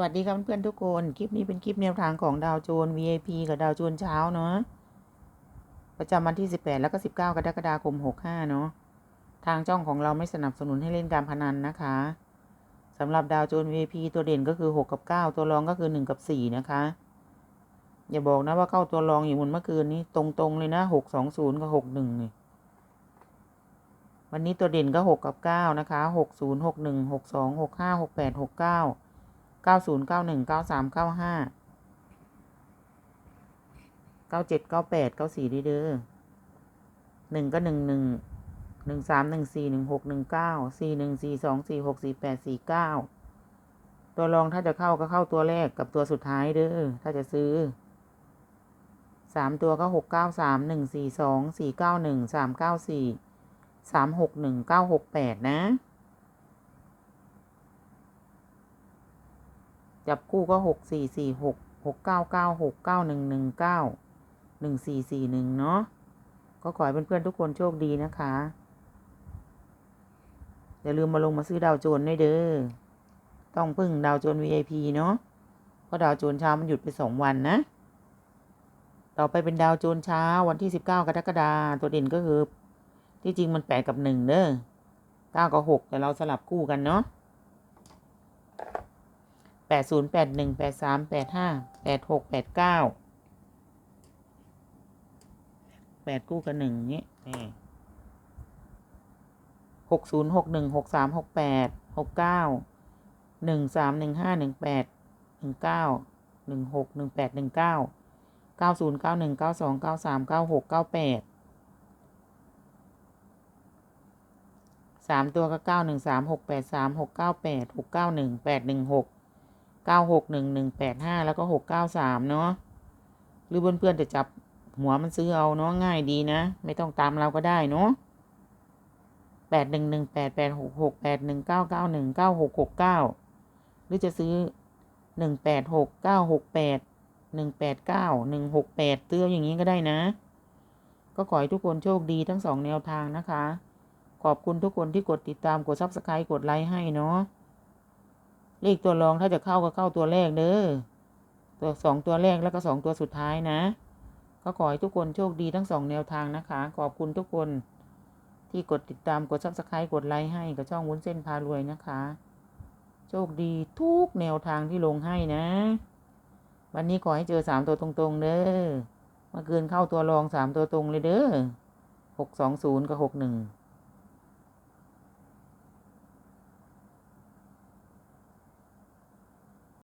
วัสดีครับเพื่อนทุกคน คลิปนี้เป็นคลิปแนวทางของดาวโจน VIP กับดาวโจนเช้าเนาะ ประจำวันที่ 18 แล้วก็ 19 กรกฎาคม 65 เนาะ ทางจ้องของเราไม่สนับสนุนให้เล่นการพนันนะคะสำหรับดาวโจน VIP ตัวเด่นก็คือ 6 กับ 9 ตัวรองก็คือ 1 กับ 4 นะคะ อย่าบอกนะว่าเข้าตัวรองอย่างมุนเมื่อคืนนี้ตรงๆเลยนะ 6 2 0 กับ 6 1นี่วันนี้ตัวเด่นก็ 6 กับ 9 นะคะ 6 0 6 1 6 2 6 5 6 8 6 9 เก้าศูนย์เก้าหนึ่งเก้าสามเก้าห้าเก้าเจ็ดเก้าแปดเก้าสี่ดีเด้อหนึ่งก็หนึ่งหนึ่งหนึ่งสามหนึ่งสี่หนึ่งหกหนึ่งเก้าสี่หนึ่งสี่สองสี่หกสี่แปดสี่เก้าตัวรองถ้าจะเข้าก็เข้าตัวแรกกับตัวสุดท้ายเด้อถ้าจะซื้อสามตัวก็หกเก้าสามหนึ่งสี่สองสี่เก้าหนึ่งสามเก้าสี่สามหกหนึ่งเก้าหกแปดนะ จับคู่ก็หกสี่สี่หกหกเก้าเก้าหกเก้าหนึ่งหนึ่งเก้าหนึ่งสี่สี่หนึ่งเนาะก็ขอให้เพื่อนๆทุกคนโชคดีนะคะ อย่าลืมมาลงมาซื้อดาวโจนด้วยเด้อ ต้องพึ่งดาวโจน VIP เนาะ เพราะดาวโจนเช้ามันหยุดไปสองวันนะ ต่อไปเป็นดาวโจนเช้าวันที่สิบเก้ากรกฎาตัวเด่นก็คือ ที่จริงมันแปดกับหนึ่งเด้อเก้ากับหกแต่เราสลับคู่กันเนาะ แปดศูนย์แปดหนึ่งแปดสามแปดห้าแปดหกแปดเก้าแปดกู้กับหนึ่งนี้หกศูนย์หกหนึ่งหกสามหกแปดหกเก้าหนึ่งสามหนึ่งห้าหนึ่งแปดหนึ่งเก้าหนึ่งหกหนึ่งแปดหนึ่งเก้าเก้าศูนย์เก้าหนึ่งเก้าสองเก้าสามเก้าหกเก้าแปดสามตัวก็เก้าหนึ่งสามหกแปดสามหกเก้าแปดหกเก้าหนึ่งแปดหนึ่งหก เก้าหกหนึ่งหนึ่งแปดห้าแล้วก็หกเก้าสามเนาะหรือเพื่อนๆจะจับหัวมันซื้อเอาเนาะง่ายดีนะ ไม่ต้องตามเราก็ได้เนาะแปดหนึ่งหนึ่งแปดแปดหกหกแปดหนึ่งเก้าเก้าหนึ่งเก้าหกหกเก้าหรือจะซื้อหนึ่งแปดหกเก้าหกแปดหนึ่งแปดเก้าหนึ่งหกแปดเตื้ออย่างนี้ก็ได้นะ ก็ขอให้ทุกคนโชคดีทั้งสองแนวทางนะคะ ขอบคุณทุกคนที่กดติดตามกดซับสไครต์กดไลค์ให้เนาะ เลขตัวรองถ้าจะเข้าก็เข้าตัวแรกเด้อตัวสองตัวแรกแล้วก็สองตัวสุดท้ายนะ ก็ขอให้ทุกคนโชคดีทั้งสองแนวทางนะคะ ขอบคุณทุกคน ที่กดติดตามกดซับสไครต์กดไลค์ให้กับช่องวุ้นเส้นพารวยนะคะ โชคดีทุกแนวทางที่ลงให้นะ วันนี้ขอให้เจอสามตัวตรงๆเด้อเมื่อคืนเข้าตัวรองสามตัวตรงเลยเด้อหกสองศูนย์กับหกหนึ่ง